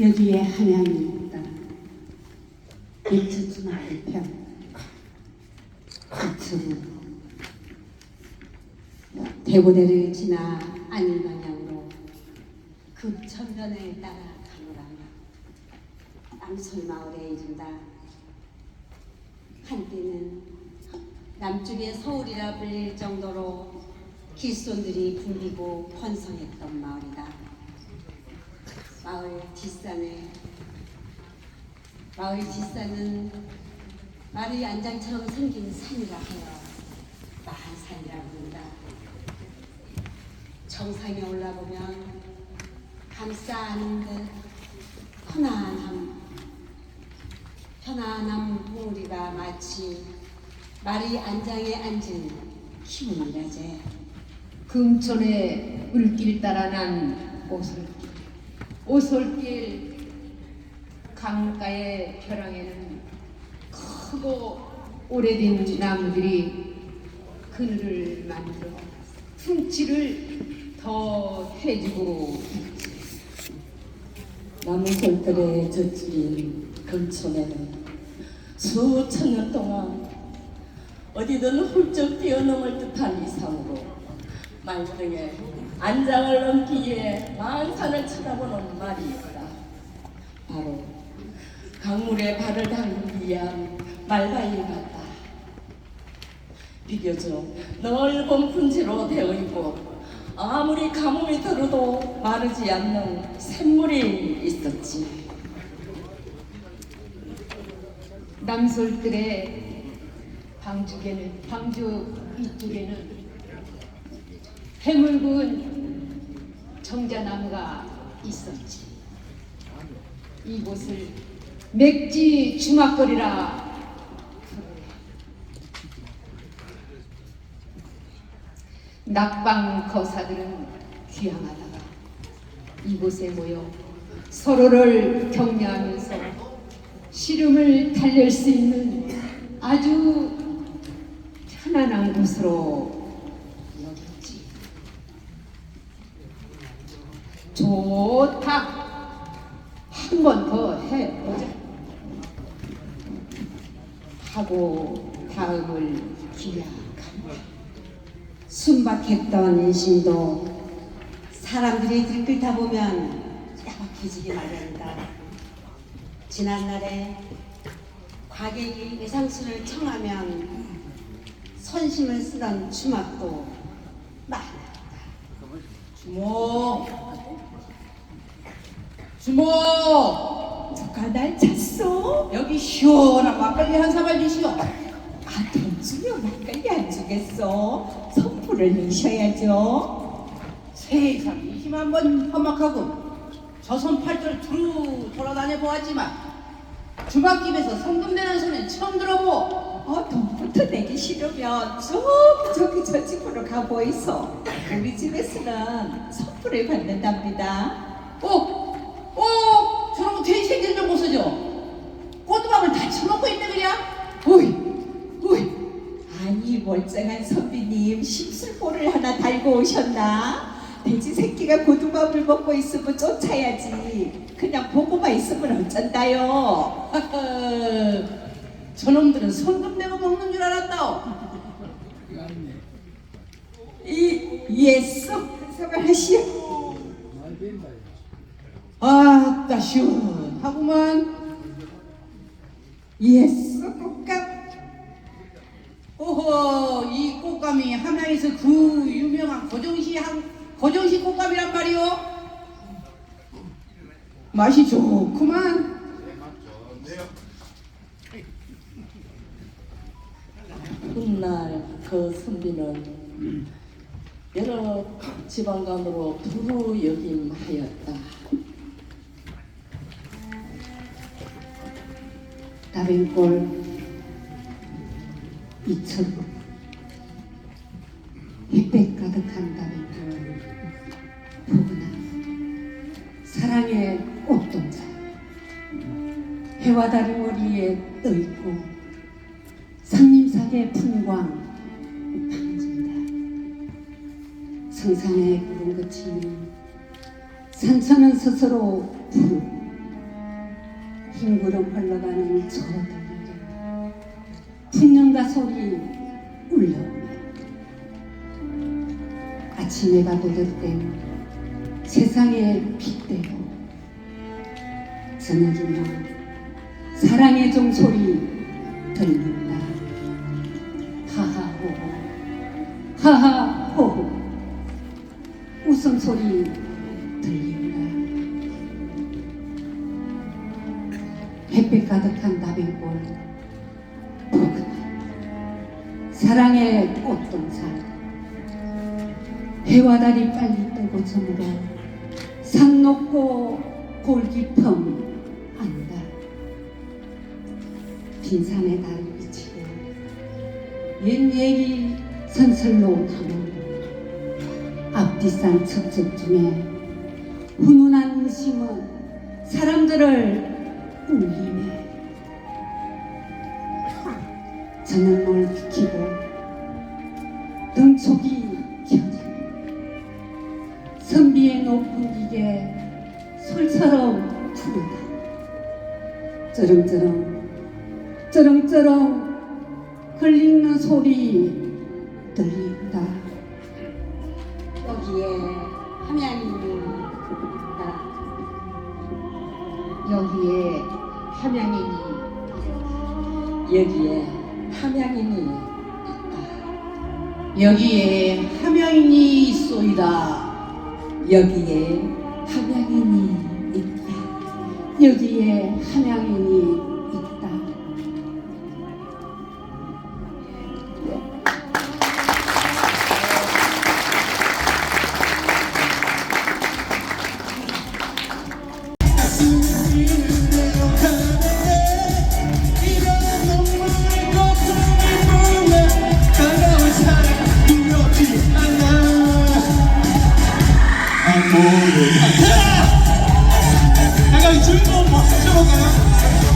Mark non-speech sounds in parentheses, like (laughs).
여기에 한양이 있다. 이츠츠나 한편. 이츠루. 대고대를 지나 안일 방향으로 그 천변을 따라 가노라며 남솔 마을에 이른다. 한때는 남쪽의 서울이라 불릴 정도로 길손들이 붐비고 번성했던 마을이다. 마을 뒷산에. 마을 뒷산은 말의 안장처럼 생긴 산이라 하여 마한산이라 부른다. 정상에 올라보면 감싸 안은 듯 편안함 편안한 봉우리가 마치 말의 안장에 앉은 기분이라제. 금천의 물길 따라 난 오솔길 오솔길 강가의 벼랑에는 크고 오래된 나무들이 그늘을 만들어 풍치를 더 해주고 나무 걸들에 젖은 금천에는 수천 년 동안 어디든 훌쩍 뛰어넘을 듯한 이상으로 말등에 안장을 넘기기에 만산을 쳐다보는 말이 있다. 바로 강물에 발을 담기 위한 말바위 같다. 비교적 넓은 분지로 되어 있고 아무리 가뭄이 들어도 마르지 않는 샘물이 있었지. 남솔들의 방죽에는 방주 이쪽에는 해물군 정자나무가 있었지. 이곳을 맥지 주막거리라. 낙방 거사들은 귀향하다가 이곳에 모여 서로를 격려하면서 시름을 달랠 수 있는 아주 편안한 곳으로 여겼지. 좋다. 한 번 더 해보자. 하고 다음을 기약한다. 순박했던 인심도 사람들이 들끓다 보면 야박해지기 마련이다. 지난날에 과객이 외상수를 청하면 선심을 쓰던 주막도 많았다. 주모 주모 조카 날 잤어? 여기 시원한 막걸리 한 사발 주시오 아, 돈 주면 막걸리 안 주겠어. 선물을 내셔야죠. 세상 이심한 번 험악하고 저손 팔들 두루 돌아다녀 보았지만 주막집에서 성금 내는 소리는 처음 들어보 어, 돈부터 내기 싫으면 저기 저기 저 집으로 있어. 우리 집에서는 선물을 받는답니다. 꼭! 꼭! 저런 돼지새끼들 좀 보소죠 꼬두밥을 다 처먹고 있네 그냥 오이, 오이. 아니 멀쩡한 선비님 심술보를 하나 달고 오셨나? 돼지 새끼가 고등밥을 먹고 있으면 쫓아야지. 그냥 보고만 있으면 어쩐다요. (laughs) 저놈들은 성금 내고 먹는 줄 알았다오 이 예수 한석을 하시오. 아따 시원하구만 예수 꽃감. 오호 이 꽃감이 함양에서 그 유명한 고정시 한 고정시 꽃감이란 말이오 맛이 좋구만 훗날 그 선비는 여러 지방간으로 두루 역임하였다. 다른꼴 이천 햇빛 가득한 다른꼴 푸근한 사랑의 꽃동자 해와 달이 머리에 떠있고 상림산의 풍광 방진다. 상상의 구름 그치는 산천은 스스로 푸르고 흰 구름 흘러가는 저들에게 풍년과 소리 울려오네 아침 해가 돋을 땐 세상에 빛대고 저녁이면 사랑의 종소리 들린다. 하하호호 하하호호. 웃음소리 들린다 가득한 포근한 사랑의 꽃동산. 해와 달이 빨리 뜨고 저물어 산 높고 골 깊음 안다. 빈산에 달이 비치고 옛 얘기 선설로 담은 앞뒤산 첩첩 중에 훈훈한 심은 사람들을 울리네 저는 널 비키고 등촉이 켜지네 선비의 높은 기계 솔처럼 푸르다. 쩌렁쩌렁 쩌렁쩌렁 흘리는 소리 들린다. 여기에 함양이 있다. 여기에 함양인이 여기에 함양인이 있다. 여기에 함양인이 있소이다. 여기에 함양인이 있다. 여기에 함양인이 약간 주인공 뭐, 쳐볼까요?